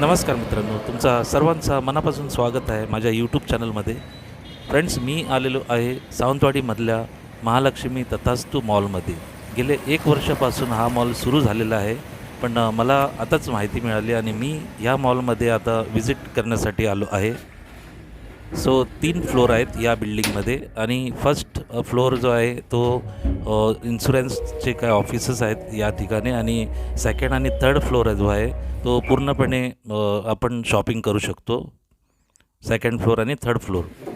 नमस्कार मित्रांनो तुमचा सर्वांचा मनापासून स्वागत आहे माझ्या यूट्यूब चॅनलमध्ये फ्रेंड्स मी आलेलो आहे सावंतवाडीमधल्या महालक्ष्मी तथास्तू मॉलमध्ये गेले एक वर्षापासून हा मॉल सुरू झालेला आहे पण मला आताच माहिती मिळाली आणि मी या मॉलमध्ये आता व्हिजिट करण्यासाठी आलो आहे. सो तीन फ्लोर आहेत या बिल्डिंगमध्ये आणि फर्स्ट फ्लोअर जो आहे तो इन्शुरन्सचे काय ऑफिसेस आहेत या ठिकाणी आणि सेकंड आणि थर्ड फ्लोअर जो आहे तो पूर्णपणे आपण शॉपिंग करू शकतो. सेकंड फ्लोअर आणि थर्ड फ्लोअर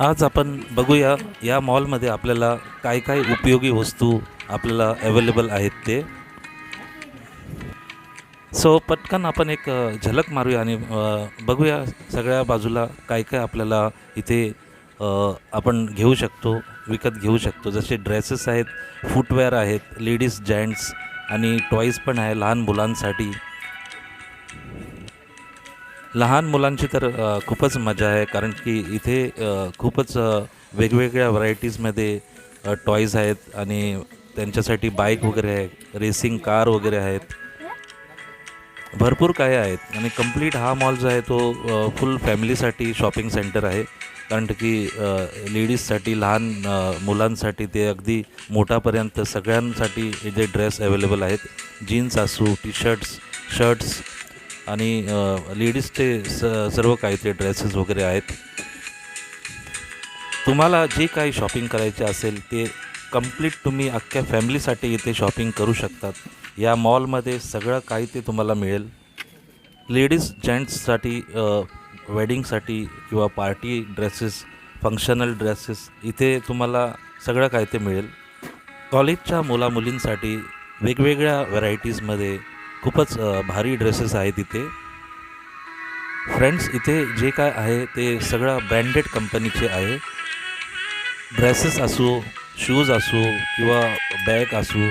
आज आपण बघूया या मॉलमध्ये आपल्याला काय काय उपयोगी वस्तू आपल्याला अवेलेबल आहेत ते. सो पटकन आपण एक झलक मारूया आणि बघूया सगळ्या बाजूला काय काय आपल्याला इथे आपण घेऊ शकतो विकत घेऊ शकतो. जसे ड्रेसेस आहेत फुटवेअर आहेत लेडीज जेंट्स आणि टॉईज पण आहे लहान मुलांसाठी. लहान मुलांची तर खूपच मजा आहे. कारण की इथे खूपच वेगवेगळ्या व्हरायटीजमध्ये टॉईज आहेत आणि त्यांच्यासाठी बाईक वगैरे आहे रेसिंग कार वगैरे आहेत. भरपूर काय आहेत. आणि कंप्लीट हा मॉल जो आहे तो फुल फॅमिलीसाठी शॉपिंग सेंटर आहे. कारण की लेडीजसाठी लहान मुलांसाठी ते अगदी मोठापर्यंत सगळ्यांसाठी इथे ड्रेस अवेलेबल आहेत जीन्स असू टी शर्ट्स शर्ट्स आणि लेडीजचे स सर्व काही ते ड्रेसेस वगैरे आहेत. तुम्हाला जे काही शॉपिंग करायचे असेल ते कंप्लीट तुम्ही अख्ख्या फॅमिलीसाठी इथे शॉपिंग करू शकतात. या मॉलमध्ये सगळं काही ते तुम्हाला मिळेल. लेडीज जेंट्ससाठी वेडिंगसाठी किंवा पार्टी ड्रेसेस फंक्शनल ड्रेसेस इथे तुम्हाला सगळं काय ते मिळेल. कॉलेजच्या मुलामुलींसाठी वेगवेगळ्या व्हरायटीजमध्ये खूपच भारी ड्रेसेस आहेत इथे. फ्रेंड्स इथे जे काय आहे ते सगळं ब्रँडेड कंपनीचे आहे. ड्रेसेस असो शूज असो किंवा बॅग असो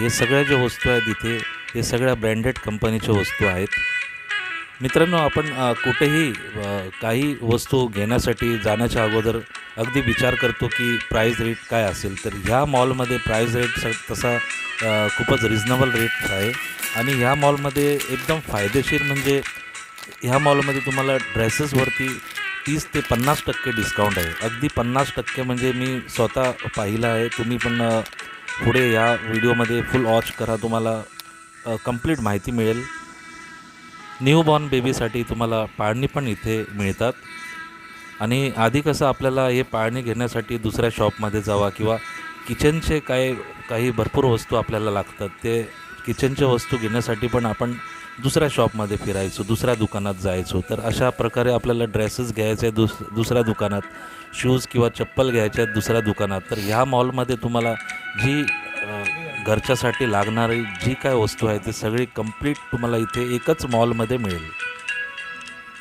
हे सगळ्या ज्या वस्तू आहेत इथे हे सगळ्या ब्रँडेड कंपनीच्या वस्तू आहेत. मित्रांनो आपण कुठेही काही वस्तू घेण्यासाठी जाण्याच्या अगोदर अगदी विचार करतो की प्राईस रेट काय असेल. तर ह्या मॉलमध्ये प्राईस रेट तसा खूपच रिजनेबल रेट आहे. आणि ह्या मॉलमध्ये एकदम फायदेशीर म्हणजे ह्या मॉलमध्ये तुम्हाला ड्रेसेसवरती तीस ते पन्नास टक्के डिस्काउंट आहे. अगदी पन्नास टक्के म्हणजे मी स्वतः पाहिलं आहे. तुम्ही पण पुढे या व्हिडिओमध्ये फुल वॉच करा. तुम्हाला कंप्लीट माहिती मिळेल. न्यूबॉर्न बेबीसाठी तुम्हाला पाळणी पण इथे मिळतात. आणि आधी कसं आपल्याला हे पाळणी घेण्यासाठी दुसऱ्या शॉपमध्ये जावा किंवा किचनचे काय काही भरपूर वस्तू आपल्याला लागतात. ते किचनच्या वस्तू घेण्यासाठी पण आपण दुसऱ्या शॉपमध्ये फिरायचो दुसऱ्या दुकानात जायचो. तर अशा प्रकारे आपल्याला ड्रेसेस घ्यायचे दुस दुसऱ्या दुकानात. शूज किंवा चप्पल घ्यायच्या आहेत दुसऱ्या दुकानात. तर ह्या मॉलमध्ये तुम्हाला जी घरच्यासाठी लागणारी जी काय वस्तू आहे ती सगळी कंप्लीट तुम्हाला इथे एकच मॉलमध्ये मिळेल.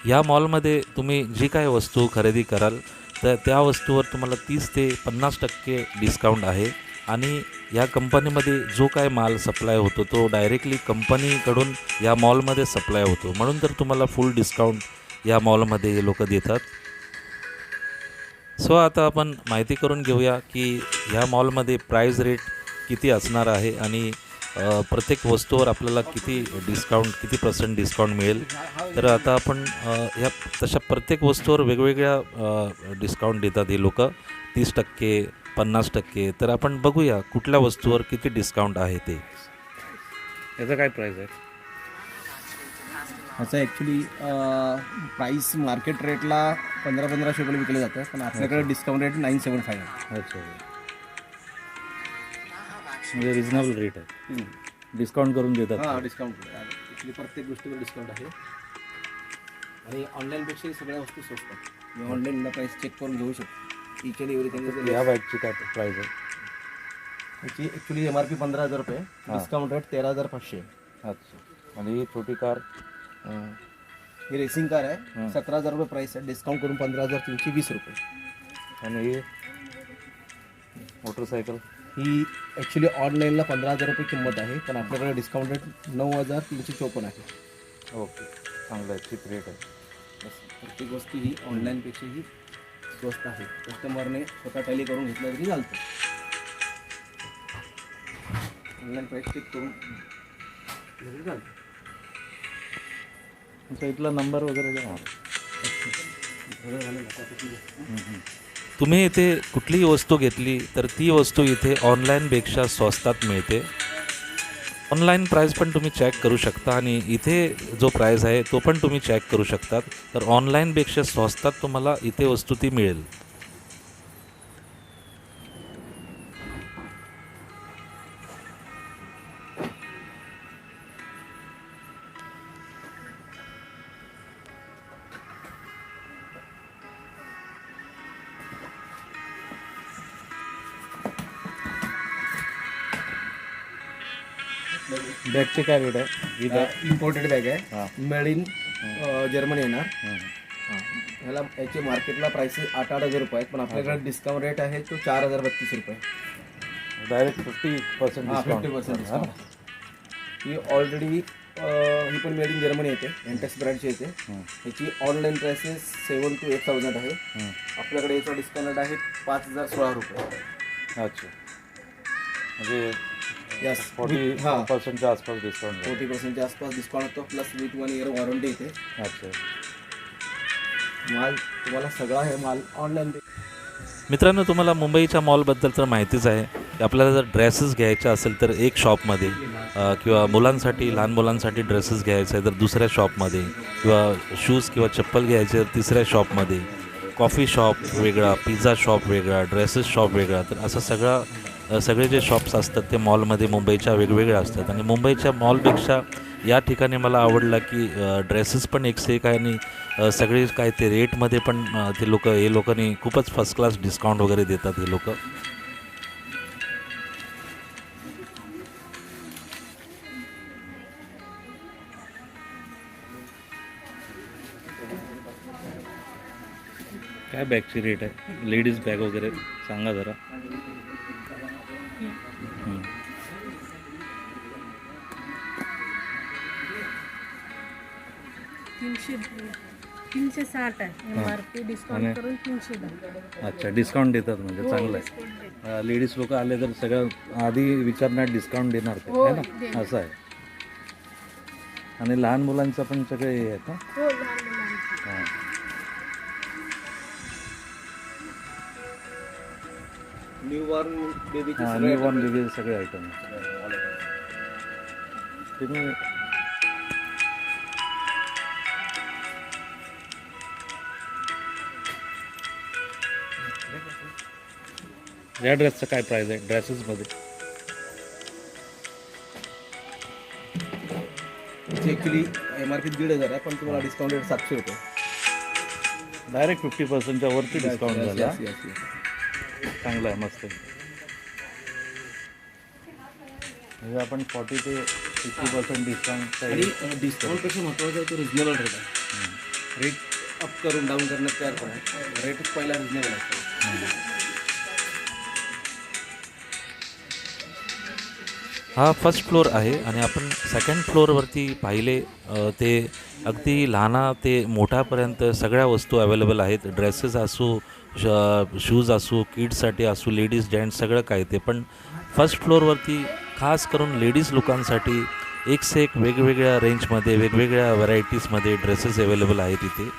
या मॉलमध्ये तुम्ही जी काय वस्तू खरेदी कराल तर त्या वस्तूवर तुम्हाला तीस ते पन्नास टक्के डिस्काउंट आहे. आणि या कंपनीमध्ये जो काय माल सप्लाय होतो तो डायरेक्टली कंपनीकडून या मॉलमध्ये सप्लाय होतो. म्हणून तर तुम्हाला फुल डिस्काउंट या मॉलमध्ये हे लोक देतात. सो आता आपण माहिती करून घेऊया की ह्या मॉलमध्ये प्राईज रेट किती असणार आहे आणि प्रत्येक वस्तूवर आपल्याला किती डिस्काउंट किती पर्सेंट डिस्काउंट मिळेल. तर आता आपण ह्या तशा प्रत्येक वस्तूवर वेगवेगळ्या डिस्काउंट देतात हे लोक. तीस टक्के पन्नास टक्के. तर आपण बघूया कुठल्या वस्तूवर किती डिस्काउंट आहे ते. याचं काय प्राईस आहे? ह्याचं ॲक्च्युली प्राईस मार्केट रेटला पंधरा पंधराशे रुपये विकलं जातं. पण आपल्याकडे discount rate nine seven five आहे. अच्छा. म्हणजे रिजनेबल रेट आहे. डिस्काउंट करून देतात. हां डिस्काउंट ॲक्च्युली प्रत्येक गोष्टीवर डिस्काउंट आहे. आणि ऑनलाईनपेक्षाही सगळ्या वस्तू स्वस्त ऑनलाईनला प्राईस चेक करून घेऊ शकतो. इच अँड एव्हरीथिंग या बॅगची काय प्राईस आहे? त्याची ॲक्च्युली एम आर पी पंधरा हजार रुपये. डिस्काउंट रेट तेरा हजार पाचशे. अच्छा. आणि ही छोटी कार? ही रेसिंग कार आहे. सतरा हजार रुपये प्राईस आहे. डिस्काउंट करून पंधरा हजार तीनशे वीस रुपये. आणि ही मोटरसायकल ही ॲक्च्युली ऑनलाईनला पंधरा हजार रुपये किंमत आहे. पण आपल्याकडे डिस्काउंट रेट नऊ हजार तीनशे चोपन्न आहे. ओके. चांगलं आहे. चीप रेट आहे. बस प्रत्येक वस्तू ही ऑनलाईनपेक्षा ही स्वस्त आहे. कस्टमरने स्वतः टॅली करून घेतलं तरी चालतं. ऑनलाईन प्राईस चेक करून घेतलं चालतं. तुमचा इथला नंबर वगैरे द्या? तुम्ही इथे कुठलीही वस्तू घेतली तर ती वस्तू इथे ऑनलाईनपेक्षा स्वस्तात मिळते. ऑनलाईन प्राईस पण तुम्ही चेक करू शकता आणि इथे जो प्राईस आहे तो पण तुम्ही चेक करू शकतात. तर ऑनलाईनपेक्षा स्वस्तात तुम्हाला इथे वस्तू ती मिळेल. बॅगचे काय रेट आहे? ही. Imported bag. आहे. मेड इन जर्मनी येणार हां. ह्याला याचे मार्केटला प्राइसेस आठ आठ हजार रुपये आहेत पण आपल्याकडे डिस्काउंट रेट आहे तो चार हजार बत्तीस रुपये. डायरेक्ट फिफ्टी पर्सेंट हां फिफ्टी पर्सेंट डिस्काउंट ही. ऑलरेडी ही पण मेड इन जर्मनी येते. एनटेक्स ब्रँडची येते. याची online prices seven two eight thousand आहे. आपल्याकडे याचा डिस्काउंट रेट आहे पाच हजार सोळा रुपये. अच्छा. म्हणजे यस फोर्टी हां. पर्सेंटच्या आसपास डिस्काउंट फोर्टी पर्सेंटच्या आसपास डिस्काउंट होतो plus with one year warranty येते अच्छा। माल तुम्हाला सगळा हे माल ऑनलाईन मित्रांनो तुम्हाला मुंबईच्या मॉलबद्दल तर माहितीच आहे. की आपल्याला जर ड्रेसेस घ्यायचा असेल तर एक शॉपमध्ये किंवा मुलांसाठी लहान मुलांसाठी ड्रेसेस घ्यायचे आहे तर दुसऱ्या शॉपमध्ये किंवा शूज किंवा चप्पल घ्यायचे तर तिसऱ्या शॉपमध्ये कॉफी शॉप वेगळा पिझ्झा शॉप वेगळा ड्रेसेस शॉप वेगळा तर असं सगळं सगळे जे शॉप्स असतात ते मॉलमध्ये मुंबईच्या वेगवेगळ्या असतात. आणि मुंबईच्या मॉलपेक्षा या ठिकाणी मला आवडला की ड्रेसेस पण एक से एक आहे आणि सगळे काय ते रेटमध्ये पण ते लोक हे लोकांनी खूपच फर्स्ट क्लास डिस्काउंट वगैरे देतात हे लोक. काय बॅगची रेट आहे? लेडीज बॅग वगैरे सांगा जरा. तीनशे तीनशे साठ आहे. एम आर पी आणि- डिस्काउंट करून तीनशे दहा अच्छा डिस्काउंट देतात म्हणजे हो, चांगलं discount देतात. आहे लेडीज लोक आले तर सगळं आधी विचारणार डिस्काउंट देणार ते हो, है ना? देणार. असं आहे. आणि लहान मुलांचं पण सगळे हे आहेत ना? हो लहान मुलांची. हां. न्यू बॉर्न बेबीचे हां सगळे न्यू बॉर्न बेबी सगळे आयटम तुम्ही या ड्रेसचं काय प्राईस आहे? ड्रेसेसमध्ये ॲक्च्युली एम आर पी दीड हजार आहे पण तुम्हाला डिस्काउंट रेट सातशे रुपये. डायरेक्ट फिफ्टी पर्सेंटच्या वरती डिस्काउंट झाला. yes, yes, yes. चांगलं आहे मस्त आहे. म्हणजे आपण फॉर्टी ते फिफ्टी पर्सेंट डिस्काउंट आणि डिस्काउंटपेक्षा महत्त्वाचं आहे तो रिजनेबल रेट आहे. रेट अप करून डाऊन करण्यात काय अर्थ नाही रेटच पहिला रिजनेबल असतो हा फर्स्ट फ्लोअर आहे आणि आपण सेकंड फ्लोअरवरती पाहिले ते अगदी लहाना ते मोठ्यापर्यंत सगळ्या वस्तू अवेलेबल आहेत. ड्रेसेस असू श शूज असू किड्ससाठी असू लेडीज जेंट्स सगळं काय ते. पण फर्स्ट फ्लोअरवरती खास करून लेडीज लोकांसाठी एक से एक वेगवेगळ्या रेंजमध्ये वेगवेगळ्या व्हरायटीजमध्ये ड्रेसेस अवेलेबल आहेत इथे.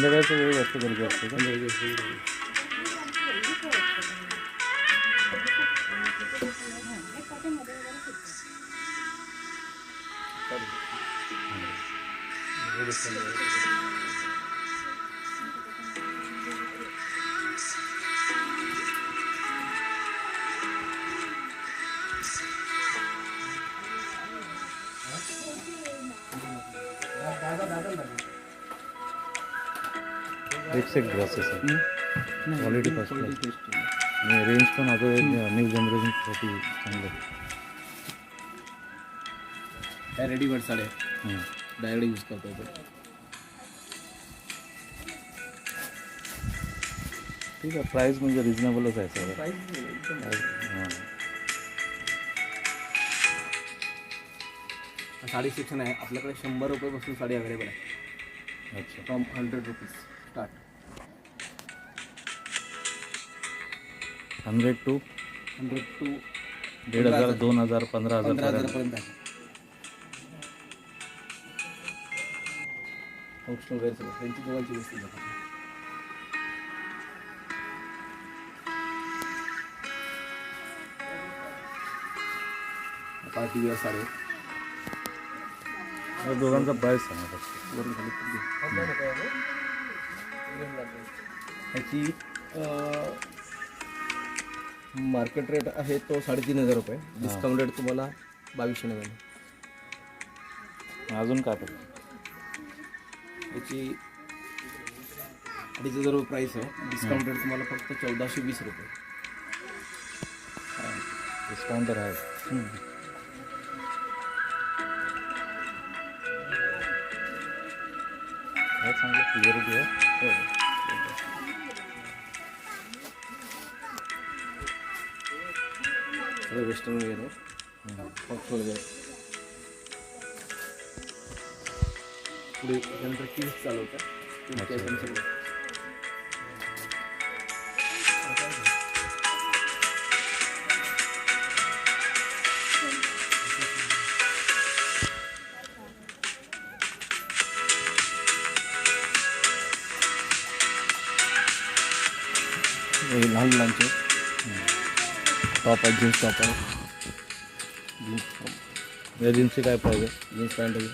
संध्याकाळचं वेळ जास्त गर्दी असते का एकशे एक ड्रेसेस आहे class. क्वालिटी आणि रेंज पण आता न्यू जनरेशनसाठी चांगलं आहे. साड्या? हम्म. डायरेक्ट यूज करता येतो ठीक आहे प्राईस म्हणजे रिजनेबलच आहे प्राईस हां. साडी सेक्शन आहे. आपल्याकडे शंभर रुपयापासून साडी अवेलेबल आहे. अच्छा. From hundred rupees start hundred to hundred to दीड हजार दोन हजार पंधरा हजार पंधरा हजारापर्यंत आहे. सगळं त्यांची जवळची वस्तू आहे. पार्टी वेअर साडी या दोघांचा प्राईस सांगा फक्त. वरून खाली पुढे. ह्याची मार्केट रेट आहे तो साडेतीन हजार रुपये. डिस्काउंट रेट तुम्हाला बावीसशे नव्याण्णव. अजून काय फक्त याची अडीच हजार रुपये प्राईस आहे. डिस्काउंट रेट तुम्हाला फक्त चौदाशे वीस रुपये. डिस्काउंट तर आहे चांगलं क्लिअरिटी आहे. सगळं वेस्टर्न फंक्शनल वेअर पुढे त्यानंतर किल्स चालवतात टॉप आहे जीन्स टॉप आहे जीन्स टॉप या जीन्सची काय प्राईज आहे? जीन्स पॅन्ट आहे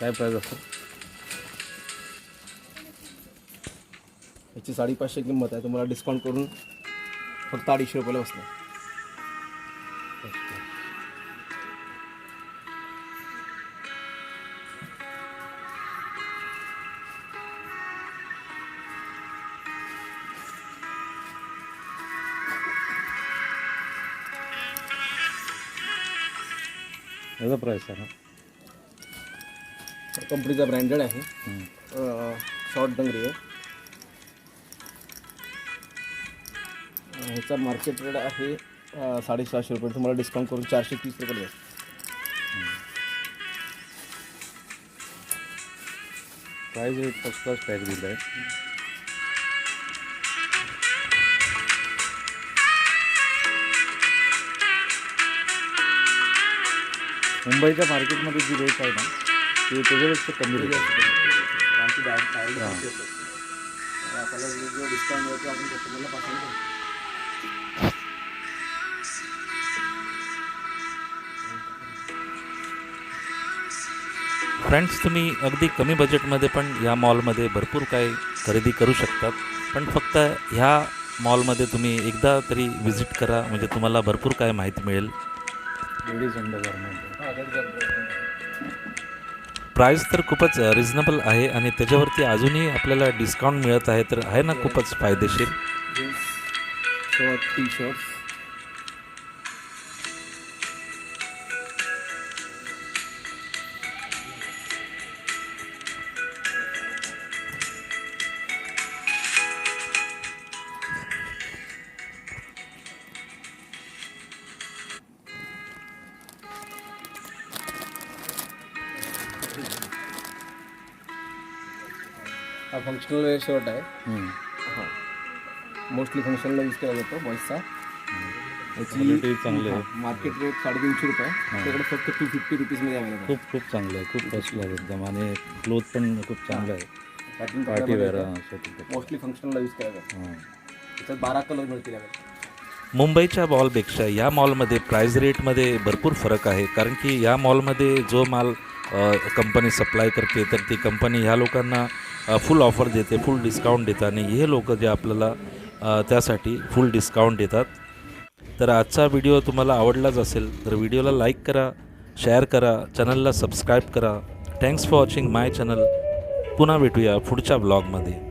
काय प्राईज असतं? याची साडेपाचशे किंमत आहे. तुम्हाला डिस्काउंट करून फक्त अडीचशे रुपयाला बसणार प्राईस सांगा कंपनीचा ब्रँडेड आहे. शॉर्ट डंगरी आहे. ह्याचा मार्केट रेट आहे साडेसहाशे रुपये. तुम्हाला डिस्काउंट करून चारशे तीस रुपये बसणार price rate first class pack दिला आहे मुंबईच्या मार्केटमध्ये जी रेट आहे ना ते त्याच्यापेक्षा कमी रेट आहे. आमची डायरेक्ट डायरेक्ट आपल्याला जो डिस्काउंट मिळतो आपण कस्टमरला पाठवतो फ्रेंड्स तुम्ही अगदी कमी बजेटमध्ये पण या मॉलमध्ये भरपूर काही खरेदी करू शकतात. पण फक्त ह्या मॉलमध्ये तुम्ही एकदा तरी व्हिजिट करा. म्हणजे तुम्हाला भरपूर काय माहिती मिळेल. लेडीज गार्मेंट प्राईस तर खूपच रिझनेबल आहे आणि त्याच्यावरती अजूनही आपल्याला डिस्काउंट मिळत आहे तर आहे ना खूपच फायदेशीर. शर्ट टी शर्ट हा फंक्शनल वेअर शर्ट आहे. हां. मोस्टली फंक्शनला यूज केला जातो बॉईजचा चांगली आहे. मार्केट रेट साडेतीनशे रुपये. त्याकडे फक्त टू फिफ्टी रुपीजमध्ये अवेलेबल खूप खूप चांगलं आहे. खूप फर्स्ट क्लास एकदम. आणि क्लोथ पण खूप चांगलं आहे. पार्टी वेअर मोस्टली फंक्शनला यूज केला जातो. त्याच्यात बारा कलर मिळतील मुंबईच्या मॉलपेक्षा या मॉलमध्ये प्राईस रेटमध्ये भरपूर फरक आहे. कारण की या मॉलमध्ये जो माल कंपनी सप्लाय करते तर ती कंपनी ह्या लोकांना फुल ऑफर देते फुल डिस्काउंट देतात आणि हे लोक जे आपल्याला त्यासाठी फुल डिस्काउंट देतात. तर आजचा व्हिडिओ तुम्हाला आवडलाच असेल तर व्हिडिओला लाईक करा शेअर करा चॅनलला सबस्क्राईब करा. Thanks for watching my channel पुन्हा भेटूया पुढच्या ब्लॉगमध्ये